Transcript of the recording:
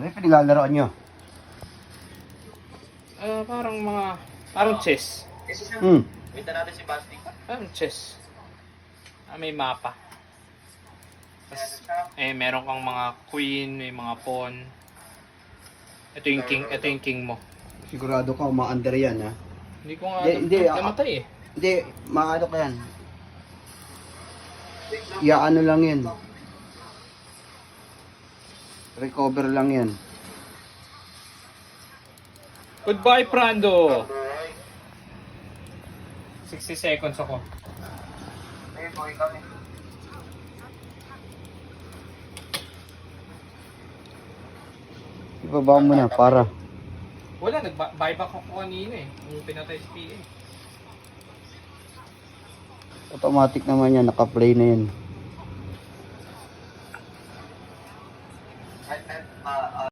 Ano yung pinaglalaroan nyo? Ah, parang mga... Parang chess. Hmm. Parang chess. Ah, may mapa. Tas, eh, meron kang mga queen, may mga pawn. Ito yung king, ito yung king mo. Sigurado ka, uma-under yan ha. Hindi ko nga Hindi, alam. hindi, ah. Namatay eh. Hindi, maano ka yan. Iaano lang yan. Recover lang yan. Goodbye, Prando! 60 seconds ako. Ibaba mo na para. Wala, nag-buyback ako kanina eh. Nung pinatay si PA. Automatic naman yan, naka-play na yan. Zeit mal.